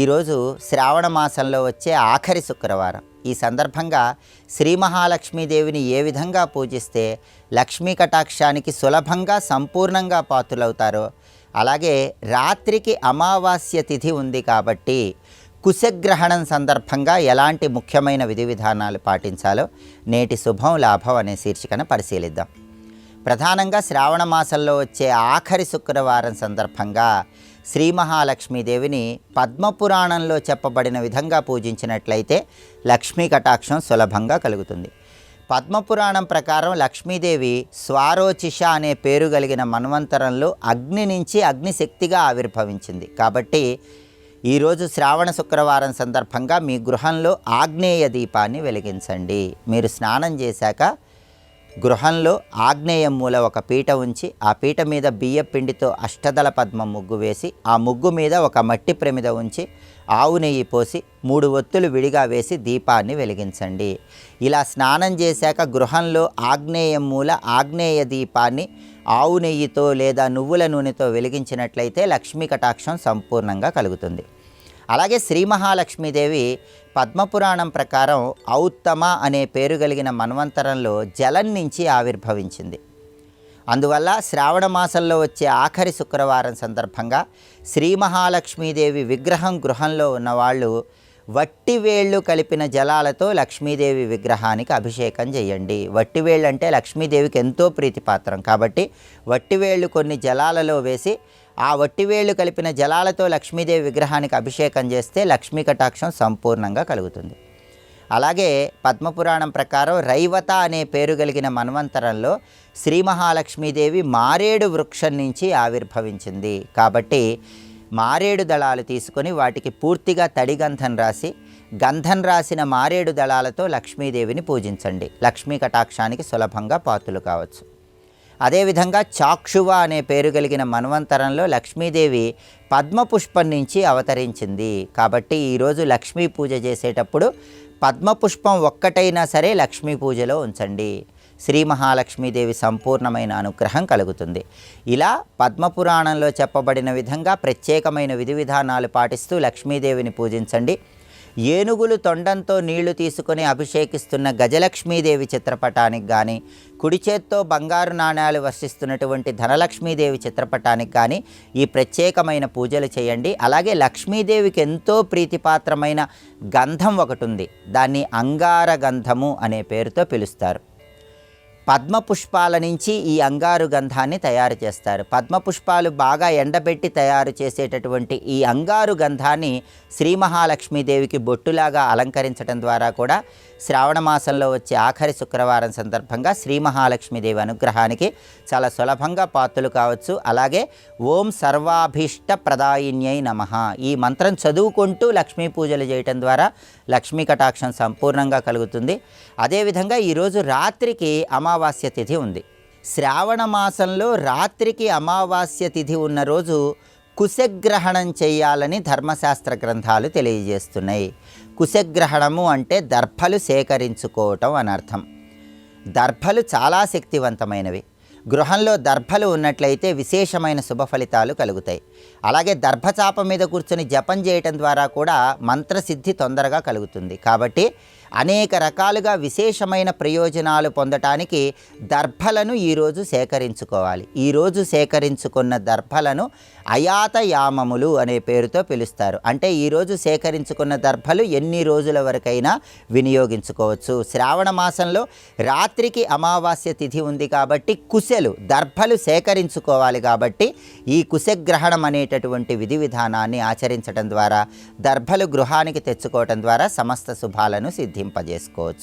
ఈరోజు శ్రావణ మాసంలో వచ్చే ఆఖరి శుక్రవారం. ఈ సందర్భంగా శ్రీ మహాలక్ష్మీదేవిని ఏ విధంగా పూజిస్తే లక్ష్మీ కటాక్షానికి సులభంగా సంపూర్ణంగా పాతులవుతారో అలాగే రాత్రికి అమావాస్య తిథి ఉంది కాబట్టి కుశగ్రహణం సందర్భంగా ఎలాంటి ముఖ్యమైన విధి విధానాలు పాటించాలో నేటి శుభం లాభం అనే శీర్షికన పరిశీలిద్దాం. ప్రధానంగా శ్రావణ మాసంలో వచ్చే ఆఖరి శుక్రవారం సందర్భంగా శ్రీ మహాలక్ష్మీదేవిని పద్మపురాణంలో చెప్పబడిన విధంగా పూజించినట్లయితే లక్ష్మీ కటాక్షం సులభంగా కలుగుతుంది. పద్మపురాణం ప్రకారం లక్ష్మీదేవి స్వారోచిష అనే పేరు కలిగిన మన్వంతరంలో అగ్ని నుంచి అగ్నిశక్తిగా ఆవిర్భవించింది. కాబట్టి ఈరోజు శ్రావణ శుక్రవారం సందర్భంగా మీ గృహంలో ఆగ్నేయ దీపాన్ని వెలిగించండి. మీరు స్నానం చేశాక గృహంలో ఆగ్నేయం మూల ఒక పీట ఉంచి ఆ పీట మీద బియ్య పిండితో అష్టదళ పద్మ ముగ్గు వేసి ఆ ముగ్గు మీద ఒక మట్టి ప్రమిద ఉంచి ఆవు నెయ్యి పోసి మూడు ఒత్తులు విడిగా వేసి దీపాన్ని వెలిగించండి. ఇలా స్నానం చేశాక గృహంలో ఆగ్నేయం మూల ఆగ్నేయ దీపాన్ని ఆవు నెయ్యితో లేదా నువ్వుల నూనెతో వెలిగించినట్లయితే లక్ష్మీ కటాక్షం సంపూర్ణంగా కలుగుతుంది. అలాగే శ్రీ మహాలక్ష్మీదేవి పద్మపురాణం ప్రకారం ఔత్తమ అనే పేరు కలిగిన మన్వంతరంలో జలం నుంచి ఆవిర్భవించింది. అందువల్ల శ్రావణ మాసంలో వచ్చే ఆఖరి శుక్రవారం సందర్భంగా శ్రీ మహాలక్ష్మీదేవి విగ్రహం గృహంలో ఉన్నవాళ్ళు వట్టివేళ్ళు కలిపిన జలాలతో లక్ష్మీదేవి విగ్రహానికి అభిషేకం చేయండి. వట్టివేళ్ళు అంటే లక్ష్మీదేవికి ఎంతో ప్రీతిపాత్రం. కాబట్టి వట్టివేళ్ళు కొన్ని జలాలలో వేసి ఆ వట్టివేళ్ళు కలిపిన జలాలతో లక్ష్మీదేవి విగ్రహానికి అభిషేకం చేస్తే లక్ష్మీ కటాక్షం సంపూర్ణంగా కలుగుతుంది. అలాగే పద్మపురాణం ప్రకారం రైవత అనే పేరు కలిగిన మన్వంతరంలో శ్రీ మహాలక్ష్మీదేవి మారేడు వృక్షం నుంచి ఆవిర్భవించింది. కాబట్టి మారేడు దళాలు తీసుకొని వాటికి పూర్తిగా తడి గంధం రాసి గంధం రాసిన మారేడు దళాలతో లక్ష్మీదేవిని పూజించండి. లక్ష్మీ కటాక్షానికి సులభంగా పాత్రలు కావచ్చు. అదేవిధంగా చాక్షువ అనే పేరు కలిగిన మన్వంతరంలో లక్ష్మీదేవి పద్మపుష్పం నుంచి అవతరించింది. కాబట్టి ఈరోజు లక్ష్మీ పూజ చేసేటప్పుడు పద్మపుష్పం ఒక్కటైనా సరే లక్ష్మీ పూజలో ఉంచండి. శ్రీ మహాలక్ష్మీదేవి సంపూర్ణమైన అనుగ్రహం కలుగుతుంది. ఇలా పద్మపురాణంలో చెప్పబడిన విధంగా ప్రత్యేకమైన విధి విధానాలు పాటిస్తూ లక్ష్మీదేవిని పూజించండి. ఏనుగులు తొండంతో నీళ్ళు తీసుకొని అభిషేకిస్తున్న గజలక్ష్మీదేవి చిత్రపటానికి కానీ కుడి చేత్తో బంగారు నాణ్యాలు వర్షిస్తున్నటువంటి ధనలక్ష్మీదేవి చిత్రపటానికి కానీ ఈ ప్రత్యేకమైన పూజలు చేయండి. అలాగే లక్ష్మీదేవికి ఎంతో ప్రీతిపాత్రమైన గంధం ఒకటి ఉంది. దాన్ని అంగార గంధము అనే పేరుతో పిలుస్తారు. పద్మ పుష్పాల నుంచి ఈ అంగారు గంధాన్ని తయారు చేస్తారు. పద్మ పుష్పాలు బాగా ఎండబెట్టి తయారు చేసేటటువంటి ఈ అంగారు గంధాన్ని శ్రీ మహాలక్ష్మీదేవికి బొట్టులాగా అలంకరించడం ద్వారా కూడా శ్రావణ మాసంలో వచ్చే ఆఖరి శుక్రవారం సందర్భంగా శ్రీ మహాలక్ష్మీదేవి అనుగ్రహానికి చాలా సులభంగా పాత్రలు కావచ్చు. అలాగే ఓం సర్వాభీష్ట ప్రదాయిన్యై నమ. ఈ మంత్రం చదువుకుంటూ లక్ష్మీ పూజలు చేయటం ద్వారా లక్ష్మీ కటాక్షం సంపూర్ణంగా కలుగుతుంది. అదేవిధంగా ఈరోజు రాత్రికి అమావాస్య తిథి ఉంది. శ్రావణ మాసంలో రాత్రికి అమావాస్య తిథి ఉన్న రోజు కుశగ్రహణం చేయాలని ధర్మశాస్త్ర గ్రంథాలు తెలియజేస్తున్నాయి. కుశగ్రహణము అంటే దర్భలు సేకరించుకోవటం అని అర్థం. దర్భలు చాలా శక్తివంతమైనవి. గృహంలో దర్భలు ఉన్నట్లయితే విశేషమైన శుభ ఫలితాలు కలుగుతాయి. అలాగే దర్భచాప మీద కూర్చొని జపం చేయటం ద్వారా కూడా మంత్రసిద్ధి తొందరగా కలుగుతుంది. కాబట్టి అనేక రకాలుగా విశేషమైన ప్రయోజనాలు పొందటానికి దర్భలను ఈరోజు సేకరించుకోవాలి. ఈరోజు సేకరించుకున్న దర్భలను అయాతయామములు అనే పేరుతో పిలుస్తారు. అంటే ఈరోజు సేకరించుకున్న దర్భలు ఎన్ని రోజుల వరకైనా వినియోగించుకోవచ్చు. శ్రావణ మాసంలో రాత్రికి అమావాస్య తిథి ఉంది కాబట్టి కుశలు దర్భలు సేకరించుకోవాలి కాబట్టి ఈ కుశగ్రహణం అనేటటువంటి విధి విధానాన్ని ఆచరించడం ద్వారా దర్భలు గృహానికి తెచ్చుకోవటం ద్వారా సమస్త శుభాలను సిద్ధి వర్తింపజేసుకోవచ్చు